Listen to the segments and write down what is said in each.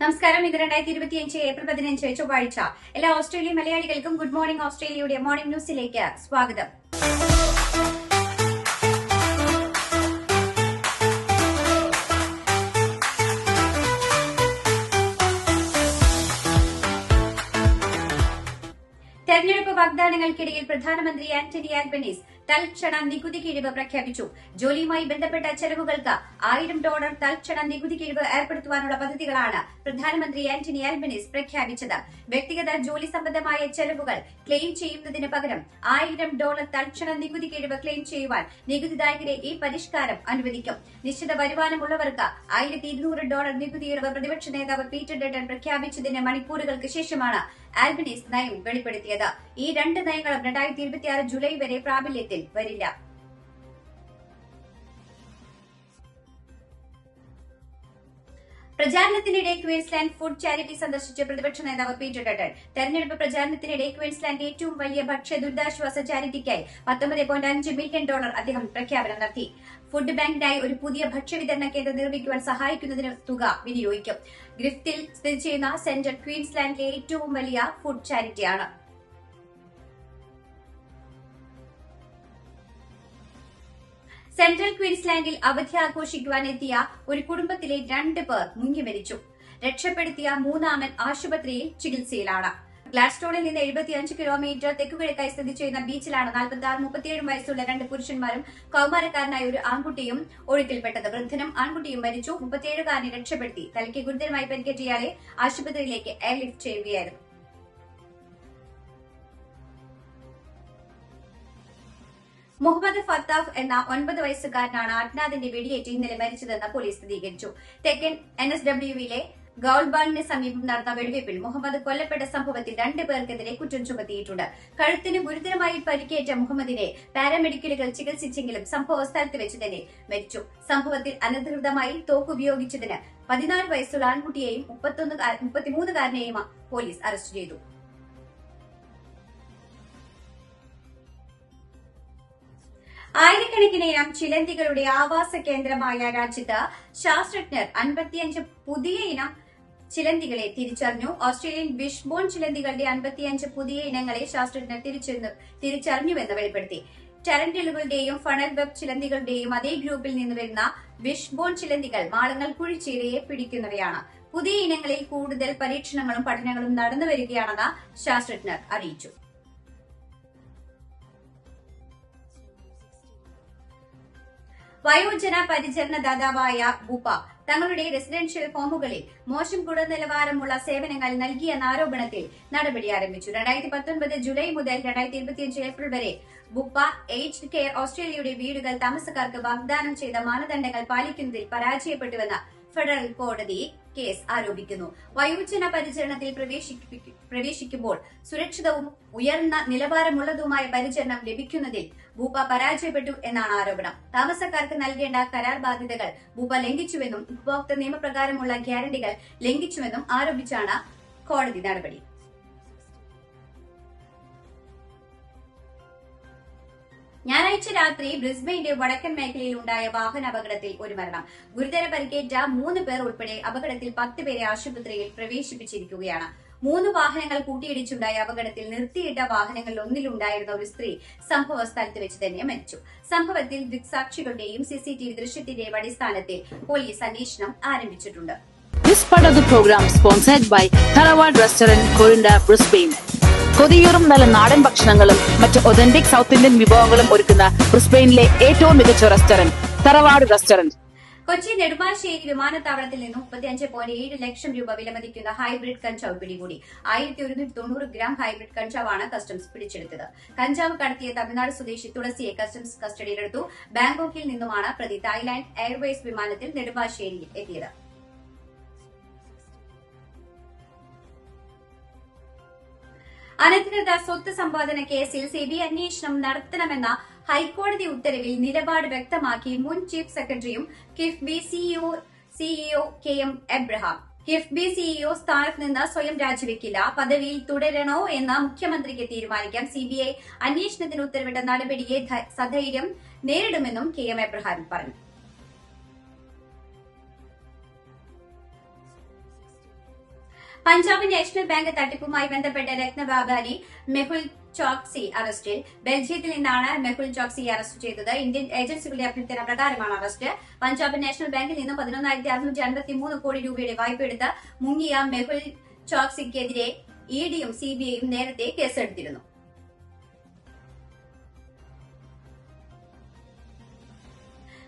നമസ്കാരം. ഇത് രണ്ടായിരത്തി ഇരുപത്തിയഞ്ച് ഏപ്രിൽ പതിനഞ്ച് ചൊവ്വാഴ്ച. എല്ലാ ഓസ്ട്രേലിയ മലയാളികൾക്കും ഗുഡ് മോർണിംഗ് ഓസ്ട്രേലിയയുടെ മോർണിംഗ് ന്യൂസിലേക്ക് സ്വാഗതം. തെരഞ്ഞെടുപ്പ് വാഗ്ദാനങ്ങൾക്കിടയിൽ പ്രധാനമന്ത്രി ആന്റണി ആൽബനീസ് തൽക്ഷണ നികുതി കിഴിവ് പ്രഖ്യാപിച്ചു. ജോലിയുമായി ബന്ധപ്പെട്ട ചെലവുകൾക്ക് ആയിരം ഡോളർ തൽക്ഷണ നികുതി കിഴിവ് ഏർപ്പെടുത്തുവാനുള്ള പദ്ധതികളാണ് പ്രധാനമന്ത്രി ആന്റണി ആൽബനീസ് പ്രഖ്യാപിച്ചത്. വ്യക്തിഗത ജോലി സംബന്ധമായ ചെലവുകൾ ക്ലെയിം ചെയ്യുന്നതിന് പകരം ആയിരം ഡോളർ തൽക്ഷണ നികുതി കിഴിവ് ക്ലെയിം ചെയ്യുവാൻ നികുതിദായകരെ ഈ പരിഷ്കാരം അനുവദിക്കും. നിശ്ചിത വരുമാനമുള്ളവർക്ക് ആയിരത്തി ഇരുന്നൂറ് ഡോളർ നികുതി ഇളവ് പ്രതിപക്ഷ നേതാവ് പീറ്റർ ഡട്ടൺ പ്രഖ്യാപിച്ചതിന് മണിക്കൂറുകൾക്ക് ശേഷമാണ് ആൽബനീസ് നയം വെളിപ്പെടുത്തിയത്. ഈ രണ്ട് നയങ്ങളും രണ്ടായിരത്തി ഇരുപത്തിയാറ് ജൂലൈ വരെ പ്രാബല്യത്തിൽ വരില്ല. പ്രചാരണത്തിനിടെ ക്വീൻസ്ലാൻഡ് ഫുഡ് ചാരിറ്റി സന്ദർശിച്ച പ്രതിപക്ഷ നേതാവ് പീറ്റർ ഡട്ടൺ തെരഞ്ഞെടുപ്പ് പ്രചാരണത്തിനിടെ ക്വീൻസ്ലാൻഡ് ഏറ്റവും വലിയ ഭക്ഷ്യ ദുരിതാശ്വാസ ചാരിറ്റിക്കായി പത്തൊമ്പത് പോയിന്റ് അഞ്ച് മില്യൺ ഡോളർ അദ്ദേഹം പ്രഖ്യാപനം നടത്തി. ഫുഡ് ബാങ്കിനായി ഒരു പുതിയ ഭക്ഷ്യവിതരണ കേന്ദ്രം നിർമ്മിക്കുവാൻ സഹായിക്കുന്നതിന് തുക വിനിയോഗിക്കും. ഗ്രിഫ്റ്റിൽ സ്ഥിതി ചെയ്യുന്ന സെന്റർ ക്വീൻസ്ലാൻഡിലെ ഏറ്റവും വലിയ ഫുഡ് ചാരിറ്റിയാണ്. സെൻട്രൽ ക്വീൻസ്ലാൻഡിൽ അവധി ആഘോഷിക്കുവാനെത്തിയ ഒരു കുടുംബത്തിലെ രണ്ട് പേർ മുങ്ങി മരിച്ചു രക്ഷപ്പെടുത്തിയ മൂന്നാമൻ ആശുപത്രിയിൽ ചികിത്സയിലാണ്. ഗ്ലാഡ്സ്റ്റോണിൽ നിന്ന് എഴുപത്തിയഞ്ച് കിലോമീറ്റർ തെക്കുകിഴക്കായി സ്ഥിതി ചെയ്യുന്ന ബീച്ചിലാണ് നാൽപ്പത്തി ആറ് മുപ്പത്തിയേഴ് വയസ്സുള്ള രണ്ട് പുരുഷന്മാരും കൌമാരക്കാരനായ ഒരു ആൺകുട്ടിയും ഒഴുക്കിൽപ്പെട്ടത്. വൃദ്ധനും ആൺകുട്ടിയും മരിച്ചു. മുപ്പത്തിയേഴുകാരനെ രക്ഷപ്പെടുത്തി. തലയ്ക്ക് ഗുരുതരമായി പരിക്കേറ്റ ആശുപത്രിയിലേക്ക് എയർലിഫ്റ്റ് ചെയ്യുകയായിരുന്നു. മുഹമ്മദ് ഫത്താഫ് എന്ന ഒൻപത് വയസ്സുകാരനാണ് അഡ്നാദിന്റെ വെടിയേറ്റ് ഇന്നലെ മരിച്ചതെന്ന് പോലീസ് സ്ഥിരീകരിച്ചു. തെക്കൻ എൻ എസ് ഡബ്ല്യുവിലെ ഗൌൾബാണിന് സമീപം നടന്ന വെടിവയ്പിൽ മുഹമ്മദ് കൊല്ലപ്പെട്ട സംഭവത്തിൽ രണ്ട് പേർക്കെതിരെ കുറ്റം ചുമത്തിയിട്ടുണ്ട്. കഴുത്തിന് ഗുരുതരമായി പരിക്കേറ്റ മുഹമ്മദിനെ പാരാമെഡിക്കലുകൾ ചികിത്സിച്ചെങ്കിലും സംഭവ സ്ഥലത്ത് വെച്ച് തന്നെ മരിച്ചു. സംഭവത്തിൽ അനധികൃതമായി തോക്ക് ഉപയോഗിച്ചതിന് പതിനാല് വയസ്സുള്ള ആൺകുട്ടിയെയും മുപ്പത്തിമൂന്നുകാരനെയും പോലീസ് അറസ്റ്റ് ചെയ്തു. ആയിരക്കണക്കിന് ഇനം ചിലന്തികളുടെ ആവാസ കേന്ദ്രമായ രാജ്യത്ത് ശാസ്ത്രജ്ഞർ അൻപത്തിയഞ്ച് പുതിയ ഇനം ചിലന്തികളെ തിരിച്ചറിഞ്ഞു. ഓസ്ട്രേലിയൻ വിഷ്ബോൺ ചിലന്തികളുടെ അൻപത്തിയഞ്ച് പുതിയ ഇനങ്ങളെ ശാസ്ത്രജ്ഞർ തിരിച്ചറിഞ്ഞു തിരിച്ചറിഞ്ഞുവെന്ന് വെളിപ്പെടുത്തി. ടെറന്റലുകളുടെയും ഫണൽ വെബ് ചിലന്തികളുടെയും അതേ ഗ്രൂപ്പിൽ നിന്ന് വരുന്ന വിഷ്ബോൺ ചിലന്തികൾ മാളങ്ങൾ കുഴിച്ചീരയെ പിടിക്കുന്നവയാണ്. പുതിയ ഇനങ്ങളിൽ കൂടുതൽ പരീക്ഷണങ്ങളും പഠനങ്ങളും നടന്നു വരികയാണെന്ന് ശാസ്ത്രജ്ഞർ അറിയിച്ചു. വയോജന പരിചരണ ദാതാവായ ഉപ തങ്ങളുടെ റെസിഡൻഷ്യൽ ഹോമുകളിൽ മോശം ഗുണനിലവാരമുള്ള സേവനങ്ങൾ നൽകിയെന്ന ആരോപണത്തിൽ നടപടി ആരംഭിച്ചു. രണ്ടായിരത്തി പത്തൊൻപത് ജൂലൈ മുതൽ രണ്ടായിരത്തി ഇരുപത്തിയഞ്ച് ഏപ്രിൽ വരെ ബുപ്പ ഏജ്ഡ് കെയർ ഓസ്ട്രേലിയയുടെ വീടുകൾ താമസക്കാർക്ക് വാഗ്ദാനം ചെയ്ത മാനദണ്ഡങ്ങൾ പാലിക്കുന്നതിൽ പരാജയപ്പെട്ടുവെന്ന് ഫെഡറൽ കോടതി കേസ് ആരോപിക്കുന്നു. വയോജന പരിചരണത്തിൽ പ്രവേശിക്കുമ്പോൾ സുരക്ഷിതവും ഉയർന്ന നിലവാരമുള്ളതുമായ പരിചരണം ലഭിക്കുന്നതിൽ ഭൂപ പരാജയപ്പെട്ടു എന്നാണ് ആരോപണം. താമസക്കാർക്ക് നൽകേണ്ട കരാർ ബാധ്യതകൾ ഭൂപ ലംഘിച്ചുവെന്നും ഉപഭോക്തൃ നിയമപ്രകാരമുള്ള ഗ്യാരണ്ടികൾ ലംഘിച്ചുവെന്നും ആരോപിച്ചാണ് കോടതി നടപടി. ഞായറാഴ്ച രാത്രി ബ്രിസ്ബെയിന്റെ വടക്കൻ മേഖലയിൽ ഉണ്ടായ വാഹനാപകടത്തിൽ ഒരു മരണം. ഗുരുതര പരിക്കേറ്റ മൂന്ന് പേർ ഉൾപ്പെടെ അപകടത്തിൽ പത്ത് പേരെ ആശുപത്രിയിൽ പ്രവേശിപ്പിച്ചിരിക്കുകയാണ്. മൂന്ന് വാഹനങ്ങൾ കൂട്ടിയിടിച്ചുണ്ടായ അപകടത്തിൽ നിർത്തിയിട്ട വാഹനങ്ങളിൽ ഒന്നിലുണ്ടായിരുന്ന ഒരു സ്ത്രീ സംഭവ സ്ഥലത്ത് വെച്ച് തന്നെ മരിച്ചു. സംഭവത്തിൽ ദൃക്സാക്ഷികളുടെയും സിസിടിവി ദൃശ്യത്തിന്റെയും അടിസ്ഥാനത്തിൽ പോലീസ് അന്വേഷണം ആരംഭിച്ചിട്ടുണ്ട്. This program sponsored by Restaurant, Brisbane. കൊതിയൂറും നല്ല നാടൻ ഭക്ഷണങ്ങളും മറ്റ് ഒതന്റിക് സൗത്ത് ഇന്ത്യൻ വിഭവങ്ങളും ഒരുക്കുന്ന ബ്രിസ്ബെയിനിലെ ഏറ്റവും മികച്ച റെസ്റ്റോറന്റ് തറവാട് റെസ്റ്റോറന്റ് കൊച്ചി നെടുമ്പാശ്ശേരി വിമാനത്താവളത്തിൽ നിന്നും മുപ്പത്തിയഞ്ച് പോയിന്റ് ഏഴ് ലക്ഷം രൂപ വിലമതിക്കുന്ന ഹൈബ്രിഡ് കഞ്ചാവ് പിടികൂടി. ആയിരത്തി ഒരുന്നൂറ്റി തൊണ്ണൂറ് ഗ്രാം ഹൈബ്രിഡ് കഞ്ചാവാണ് കസ്റ്റംസ് പിടിച്ചെടുത്തത്. കഞ്ചാവ് കടത്തിയ തമിഴ്നാട് സ്വദേശി തുളസിയെ കസ്റ്റംസ് കസ്റ്റഡിയിലെടുത്തു ബാങ്കോക്കിൽ നിന്നുമാണ് പ്രതി തായ്ലാന്റ് എയർവേസ് വിമാനത്തിൽ നെടുമ്പാശ്ശേരിയിൽ എത്തിയത്. അനധികൃത സ്വത്ത് സമ്പാദന കേസിൽ സിബിഐ അന്വേഷണം നടത്തണമെന്ന ഹൈക്കോടതി ഉത്തരവിൽ നിലപാട് വ്യക്തമാക്കി മുൻ ചീഫ് സെക്രട്ടറിയും KIIFB CEO CEO K M Abraham. KIIFB CEO സ്ഥാനത്ത് നിന്ന് സ്വയം രാജിവെക്കില്ല. പദവിയിൽ തുടരണോ എന്ന് മുഖ്യമന്ത്രിക്ക് തീരുമാനിക്കാം സിബിഐ അന്വേഷണത്തിന് ഉത്തരവിട്ട നടപടിയെ സധൈര്യം നേരിടുമെന്നും കെ എം എബ്രഹാം പറഞ്ഞു. പഞ്ചാബ് നാഷണൽ ബാങ്ക് തട്ടിപ്പുമായി ബന്ധപ്പെട്ട് രത്നബാബാലി മെഹുൽ ചോക്സി അറസ്റ്റിൽ. ബെൽജിയത്തിൽ നിന്നാണ് മെഹുൽ ചോക്സി അറസ്റ്റ് ചെയ്തത്. ഇന്ത്യൻ ഏജൻസികളുടെ അഭ്യർത്ഥന പ്രകാരമാണ് അറസ്റ്റ്. പഞ്ചാബ് നാഷണൽ ബാങ്കിൽ നിന്നും പതിനൊന്നായിരത്തി അറുന്നൂറ്റി അൻപത്തി മൂന്ന് കോടി രൂപയുടെ വായ്പ എടുത്ത മുങ്ങിയ മെഹുൽ ചോക്സിക്കെതിരെ ഇ ഡിയും സിബിഐയും നേരത്തെ കേസെടുത്തിരുന്നു.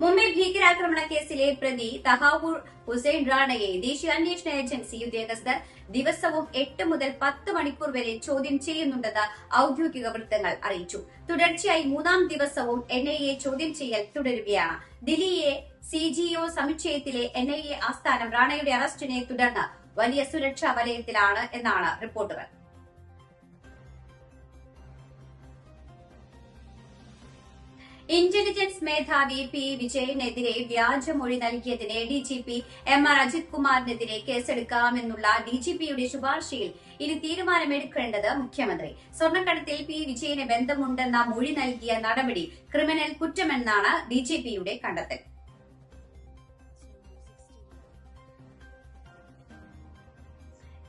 മുംബൈ ഭീകരാക്രമണ കേസിലെ പ്രതി തഹാവൂർ ഹുസൈൻ റാണയെ ദേശീയ അന്വേഷണ ഏജൻസി ഉദ്യോഗസ്ഥർ ദിവസവും എട്ട് മുതൽ പത്ത് മണിക്കൂർ വരെ ചോദ്യം ചെയ്യുന്നുണ്ടെന്ന് ഔദ്യോഗിക വൃത്തങ്ങൾ അറിയിച്ചു. തുടർച്ചയായി മൂന്നാം ദിവസവും എൻ ഐ എ ചോദ്യം ചെയ്യൽ തുടരുകയാണ്. ദില്ലിയെ സി ജി ഒ സമുച്ചയത്തിലെ എൻ ഐ എ ആസ്ഥാനം റാണയുടെ അറസ്റ്റിനെ തുടർന്ന് വലിയ സുരക്ഷാ വലയത്തിലാണ് എന്നാണ് റിപ്പോർട്ടുകൾ. ഇന്റലിജൻസ് മേധാവി പി വിജയനെതിരെ വ്യാജമൊഴി നൽകിയതിന് ഡിജിപി എം ആർ അജിത് കുമാറിനെതിരെ കേസെടുക്കാമെന്നുള്ള ഡിജിപിയുടെ ശുപാർശയിൽ ഇനി തീരുമാനമെടുക്കേണ്ടത് മുഖ്യമന്ത്രി. സ്വർണക്കടത്തിൽ പി വിജയന് ബന്ധമുണ്ടെന്ന മൊഴി നൽകിയ നടപടി ക്രിമിനൽ കുറ്റമെന്നാണ് ഡിജിപിയുടെ കണ്ടെത്തൽ.